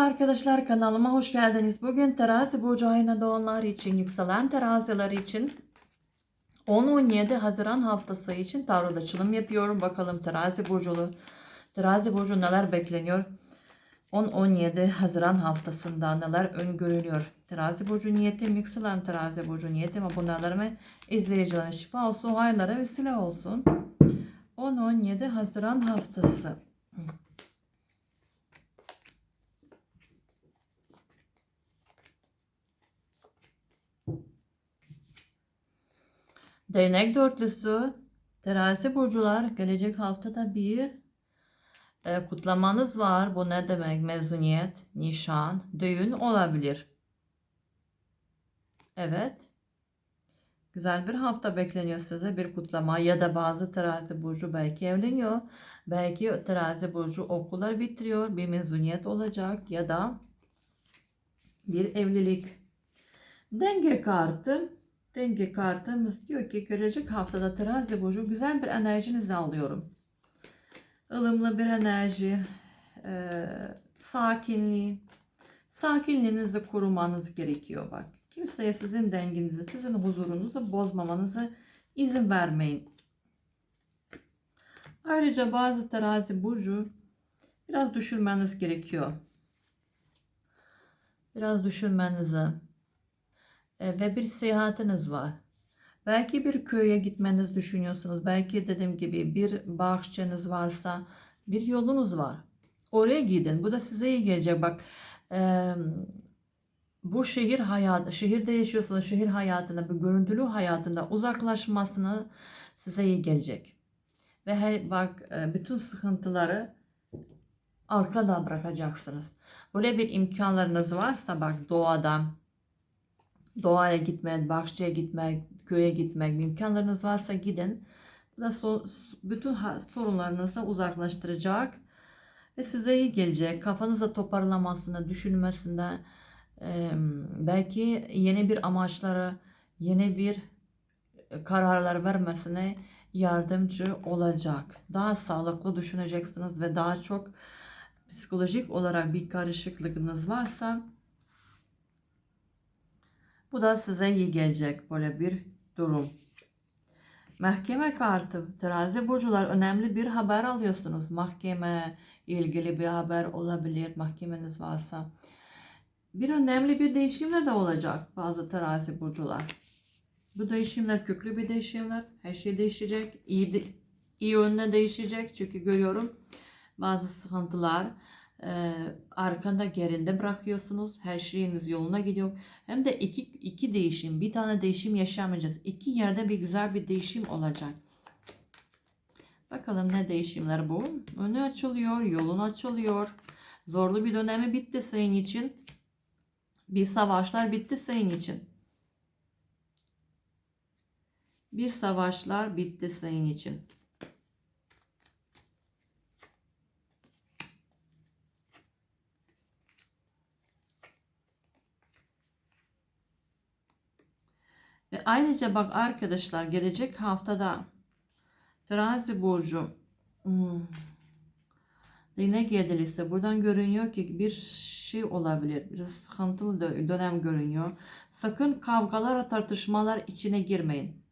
arkadaşlar kanalıma hoş geldiniz. Bugün terazi burcu ayına doğanlar için, yükselen teraziler için 10-17 Haziran haftası için tarot açılım yapıyorum. Bakalım terazi burculu, terazi burcu neler bekleniyor? 10-17 Haziran haftasında neler öngörülüyor? Terazi burcu niyetim, yükselen terazi burcu niyetim, abonelerime, izleyicilerime şifa olsun, hayırlara vesile olsun. 10-17 Haziran haftası. Değnek dörtlüsü terazi burcular gelecek haftada bir e, kutlamanız var. Bu ne demek? Mezuniyet, nişan, düğün olabilir. Evet. Güzel bir hafta bekleniyor size bir kutlama ya da bazı terazi burcu belki evleniyor. Belki terazi burcu okullar bitiriyor. Bir mezuniyet olacak ya da bir evlilik. Denge kartı Denge kartımız diyor ki gelecek haftada terazi burcu güzel bir enerjinizi alıyorum. ılımlı bir enerji, e, sakinliği, sakinliğinizi korumanız gerekiyor bak. Kimseye sizin dengenizi, sizin huzurunuzu bozmamanızı izin vermeyin. Ayrıca bazı terazi burcu biraz düşünmeniz gerekiyor. Biraz düşünmenizi, e, ve bir seyahatiniz var. Belki bir köye gitmeniz düşünüyorsunuz. Belki dediğim gibi bir bahçeniz varsa bir yolunuz var. Oraya gidin. Bu da size iyi gelecek. Bak e, bu şehir hayatı, şehirde yaşıyorsanız şehir hayatında, bu görüntülü hayatında uzaklaşmasını size iyi gelecek. Ve he, bak e, bütün sıkıntıları arkada bırakacaksınız. Böyle bir imkanlarınız varsa bak doğada, doğaya gitmek, bahçeye gitmek, köye gitmek imkanlarınız varsa gidin. Bu da so bütün sorunlarınızı uzaklaştıracak ve size iyi gelecek. Kafanızı toparlamasını, düşünmesinde e, belki yeni bir amaçları, yeni bir kararlar vermesine yardımcı olacak. Daha sağlıklı düşüneceksiniz ve daha çok psikolojik olarak bir karışıklığınız varsa bu da size iyi gelecek böyle bir durum. Mahkeme kartı, terazi burcular önemli bir haber alıyorsunuz. Mahkeme ilgili bir haber olabilir mahkemeniz varsa. Bir önemli bir değişimler de olacak bazı terazi burcular. Bu değişimler köklü bir değişimler. Her şey değişecek. İyi, de, iyi yönde değişecek. Çünkü görüyorum bazı sıkıntılar e, arkanda gerinde bırakıyorsunuz. Her şeyiniz yoluna gidiyor. Hem de iki, iki değişim. Bir tane değişim yaşamayacağız. İki yerde bir güzel bir değişim olacak. Bakalım ne değişimler bu. Önü açılıyor. Yolun açılıyor. Zorlu bir dönemi bitti senin için. Bir savaşlar bitti senin için. Bir savaşlar bitti senin için. Ve ayrıca bak arkadaşlar gelecek haftada terazi burcu hmm, değnek yedilisi buradan görünüyor ki bir şey olabilir. Biraz sıkıntılı dönem görünüyor. Sakın kavgalar tartışmalar içine girmeyin.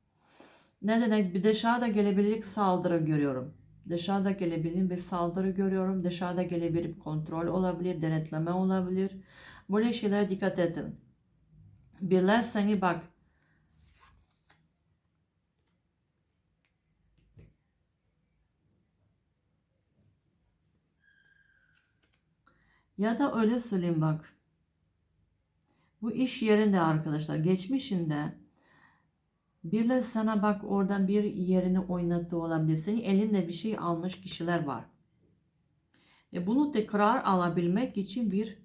Ne demek bir dışarıda gelebilir saldırı görüyorum. Dışarıda gelebilir bir saldırı görüyorum. Dışarıda gelebilir kontrol olabilir, denetleme olabilir. Böyle şeylere dikkat edin. Birler seni bak Ya da öyle söyleyeyim bak. Bu iş yerinde arkadaşlar geçmişinde birileri sana bak oradan bir yerini oynattı olabilir. Senin elinde bir şey almış kişiler var. E bunu tekrar alabilmek için bir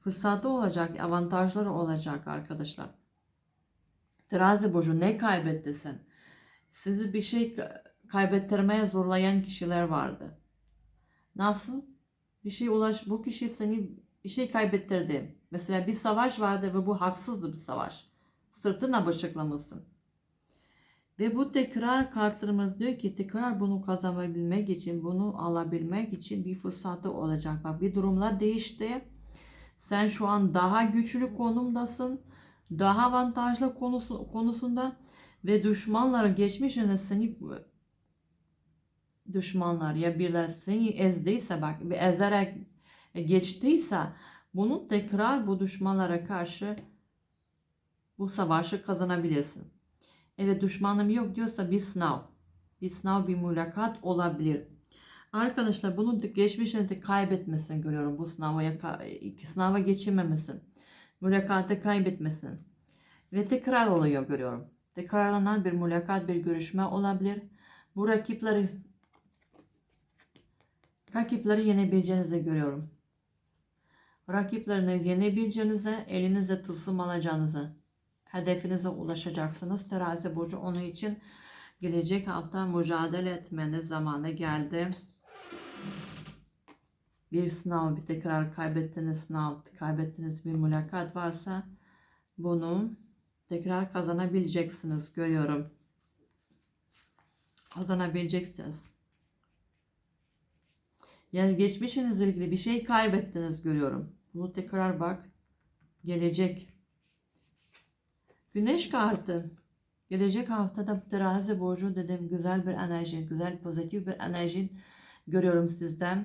fırsatı olacak, avantajları olacak arkadaşlar. Terazi burcu ne kaybetti sen? Sizi bir şey kaybettirmeye zorlayan kişiler vardı. Nasıl? Bir şey ulaş bu kişi seni bir şey kaybettirdi. Mesela bir savaş vardı ve bu haksızdı bir savaş. Sırtına bıçaklamışsın. Ve bu tekrar kartlarımız diyor ki tekrar bunu kazanabilmek için, bunu alabilmek için bir fırsatı olacak. Bak bir durumlar değişti. Sen şu an daha güçlü konumdasın. Daha avantajlı konusu, konusunda ve düşmanların geçmişinde seni düşmanlar ya birileri seni ezdiyse bak bir ezerek geçtiyse bunu tekrar bu düşmanlara karşı bu savaşı kazanabilirsin. Evet düşmanım yok diyorsa bir sınav. Bir sınav bir mülakat olabilir. Arkadaşlar bunu geçmişte de kaybetmesini görüyorum. Bu sınava, sınava geçirmemesi. Mülakatı kaybetmesin. Ve tekrar oluyor görüyorum. Tekrarlanan bir mülakat, bir görüşme olabilir. Bu rakipleri rakipleri yenebileceğinizi görüyorum. Rakiplerinizi yenebileceğinize, elinize tılsım alacağınızı, hedefinize ulaşacaksınız. Terazi burcu onun için gelecek hafta mücadele etmeniz zamanı geldi. Bir sınav, bir tekrar kaybettiğiniz sınav, kaybettiğiniz bir mülakat varsa bunu tekrar kazanabileceksiniz görüyorum. Kazanabileceksiniz. Yani geçmişinizle ilgili bir şey kaybettiniz görüyorum. Bunu tekrar bak. Gelecek. Güneş kartı. Gelecek haftada terazi burcu dedim güzel bir enerji, güzel pozitif bir enerji görüyorum sizden.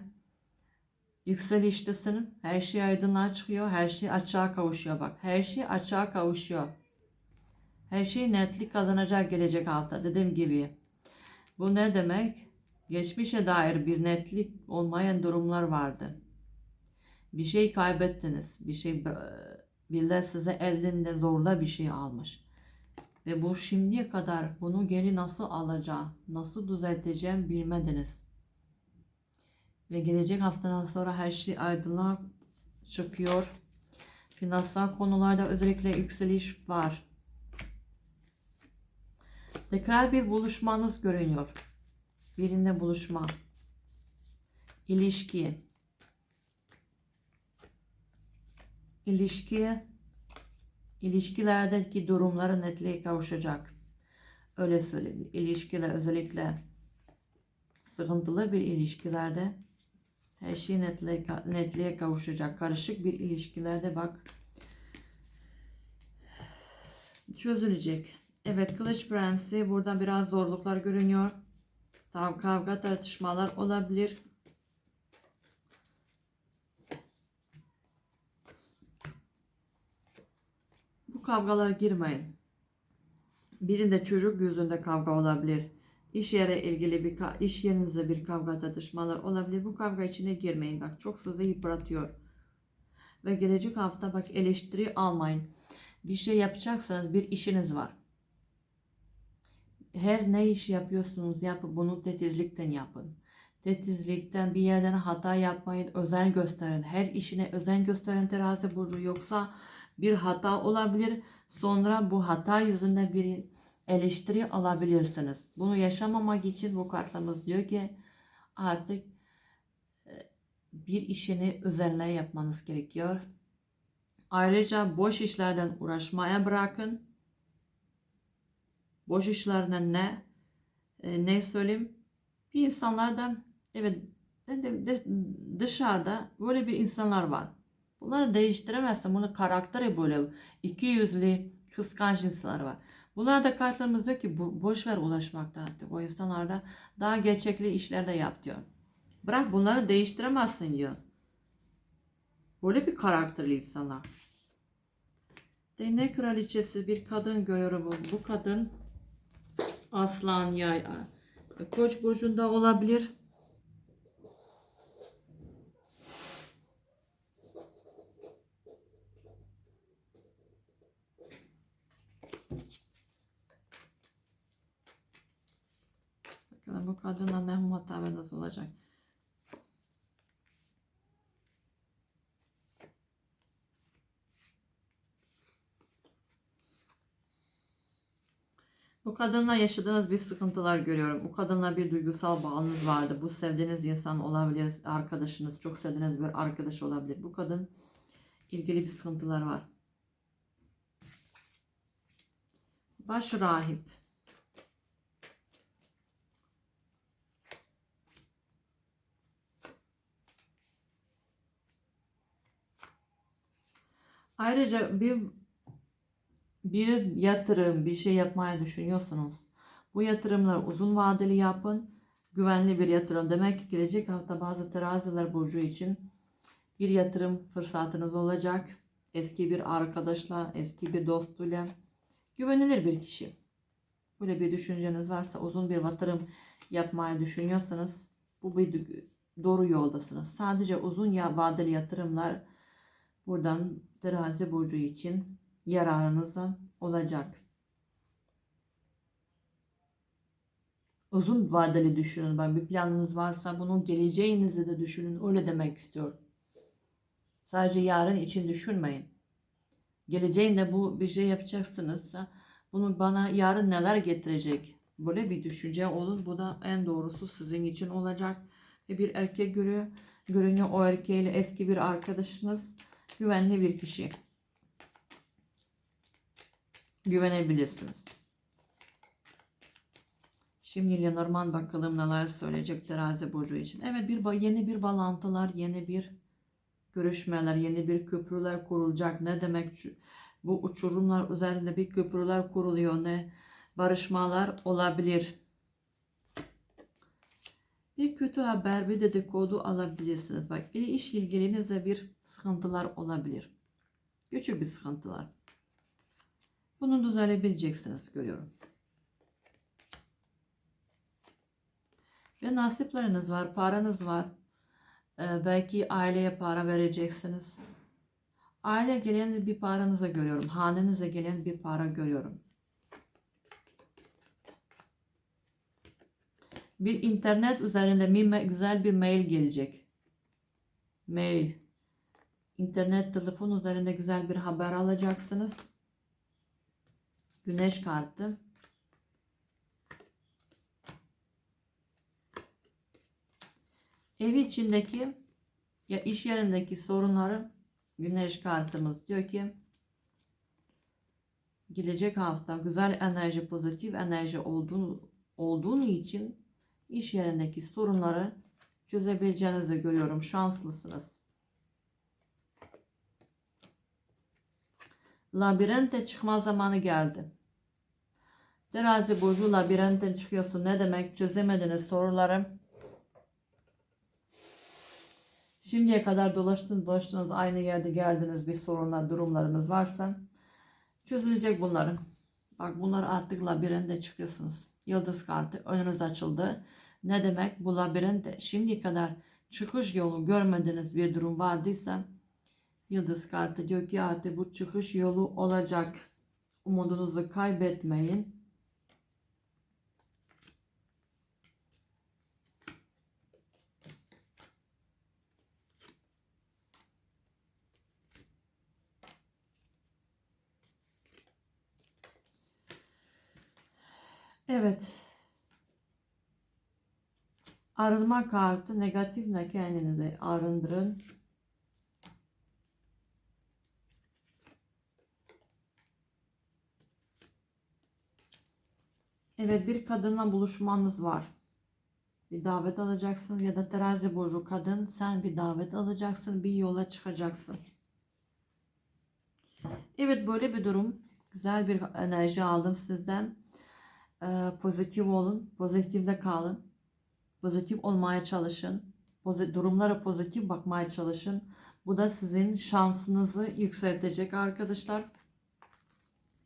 Yükseliştesin. Her şey aydınlığa çıkıyor. Her şey açığa kavuşuyor bak. Her şey açığa kavuşuyor. Her şey netlik kazanacak gelecek hafta dediğim gibi. Bu ne demek? Geçmişe dair bir netlik olmayan durumlar vardı. Bir şey kaybettiniz. Bir şey birileri size elinde zorla bir şey almış. Ve bu şimdiye kadar bunu geri nasıl alacağım, nasıl düzelteceğim bilmediniz. Ve gelecek haftadan sonra her şey aydınlığa çıkıyor. Finansal konularda özellikle yükseliş var. Tekrar bir buluşmanız görünüyor. Birinde buluşma. İlişki. İlişki. İlişkilerdeki durumları netliğe kavuşacak. Öyle söyleyeyim. İlişkiler özellikle sıkıntılı bir ilişkilerde her şey netliğe, netliğe kavuşacak. Karışık bir ilişkilerde bak çözülecek. Evet Kılıç Prensi burada biraz zorluklar görünüyor. Tam kavga tartışmalar olabilir. Bu kavgalara girmeyin. Birinde çocuk yüzünde kavga olabilir. İş yere ilgili bir iş yerinizde bir kavga tartışmalar olabilir. Bu kavga içine girmeyin. Bak çok sizi yıpratıyor. Ve gelecek hafta bak eleştiri almayın. Bir şey yapacaksanız bir işiniz var her ne iş yapıyorsunuz yapın bunu titizlikten yapın. Titizlikten bir yerden hata yapmayın, özen gösterin. Her işine özen gösteren terazi burcu yoksa bir hata olabilir. Sonra bu hata yüzünden bir eleştiri alabilirsiniz. Bunu yaşamamak için bu kartlarımız diyor ki artık e, bir işini özenle yapmanız gerekiyor. Ayrıca boş işlerden uğraşmaya bırakın boş işlerine ne e, ne söyleyeyim bir insanlardan evet dışarıda böyle bir insanlar var. Bunları değiştiremezsin. Bunu karakteri böyle iki yüzlü kıskanç insanlar var. Bunlar da kartlarımız diyor ki bu, boş ver ulaşmakta artık. O insanlarda daha gerçekli işler de yap diyor. Bırak bunları değiştiremezsin diyor. Böyle bir karakterli insanlar. Değnek kraliçesi bir kadın görüyorum. Bu kadın Aslan yay koç burcunda olabilir. Bakalım bu kadınla ne muhatap nasıl olacak. Bu kadınla yaşadığınız bir sıkıntılar görüyorum. Bu kadınla bir duygusal bağınız vardı. Bu sevdiğiniz insan olabilir, arkadaşınız, çok sevdiğiniz bir arkadaş olabilir. Bu kadın ilgili bir sıkıntılar var. Baş rahip. Ayrıca bir bir yatırım, bir şey yapmaya düşünüyorsunuz. Bu yatırımlar uzun vadeli yapın. Güvenli bir yatırım. Demek ki gelecek hafta bazı teraziler burcu için bir yatırım fırsatınız olacak. Eski bir arkadaşla, eski bir dostuyla güvenilir bir kişi. Böyle bir düşünceniz varsa uzun bir yatırım yapmayı düşünüyorsanız bu bir doğru yoldasınız. Sadece uzun ya vadeli yatırımlar buradan terazi burcu için yararınıza olacak. Uzun vadeli düşünün. Ben bir planınız varsa bunun geleceğinizi de düşünün. Öyle demek istiyorum. Sadece yarın için düşünmeyin. Geleceğinde bu bir şey yapacaksınızsa bunu bana yarın neler getirecek? Böyle bir düşünce olun. Bu da en doğrusu sizin için olacak. Ve bir erkek görüyor. Görünüyor o erkeğiyle eski bir arkadaşınız. Güvenli bir kişi. Güvenebilirsiniz. Şimdi Lenormand bakalım neler söyleyecek terazi burcu için. Evet bir yeni bir bağlantılar, yeni bir görüşmeler, yeni bir köprüler kurulacak. Ne demek bu uçurumlar üzerinde bir köprüler kuruluyor ne barışmalar olabilir. Bir kötü haber, bir dedikodu alabilirsiniz. Bak iş ilgilinizde bir sıkıntılar olabilir. Küçük bir sıkıntılar. Bunu düzelebileceksiniz görüyorum. Ve nasipleriniz var, paranız var. Ee, belki aileye para vereceksiniz. Aile gelen bir paranıza görüyorum. Hanenize gelen bir para görüyorum. Bir internet üzerinde bir güzel bir mail gelecek. Mail. İnternet telefon üzerinde güzel bir haber alacaksınız. Güneş kartı. Ev içindeki ya iş yerindeki sorunları güneş kartımız diyor ki gelecek hafta güzel enerji, pozitif enerji olduğunu, olduğun için iş yerindeki sorunları çözebileceğinizi görüyorum. Şanslısınız. Labirente çıkma zamanı geldi. Terazi burcu labirente çıkıyorsun. Ne demek? Çözemediniz soruları. Şimdiye kadar dolaştınız dolaştınız aynı yerde geldiniz bir sorunlar durumlarınız varsa çözülecek bunların. Bak bunlar artık labirente çıkıyorsunuz. Yıldız kartı önünüz açıldı. Ne demek bu labirente şimdiye kadar çıkış yolu görmediğiniz bir durum vardıysa Yıldız kartı ki artık bu çıkış yolu olacak. Umudunuzu kaybetmeyin. Evet. Arınma kartı negatifle kendinizi arındırın. Evet bir kadınla buluşmanız var. Bir davet alacaksın ya da terazi burcu kadın sen bir davet alacaksın bir yola çıkacaksın. Evet böyle bir durum. Güzel bir enerji aldım sizden. Ee, pozitif olun. Pozitifde kalın. Pozitif olmaya çalışın. Pozi- durumlara pozitif bakmaya çalışın. Bu da sizin şansınızı yükseltecek arkadaşlar.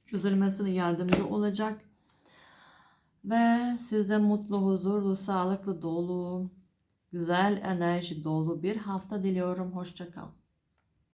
Çözülmesine yardımcı olacak. Ve sizde mutlu, huzurlu, sağlıklı, dolu, güzel enerji dolu bir hafta diliyorum. Hoşçakalın.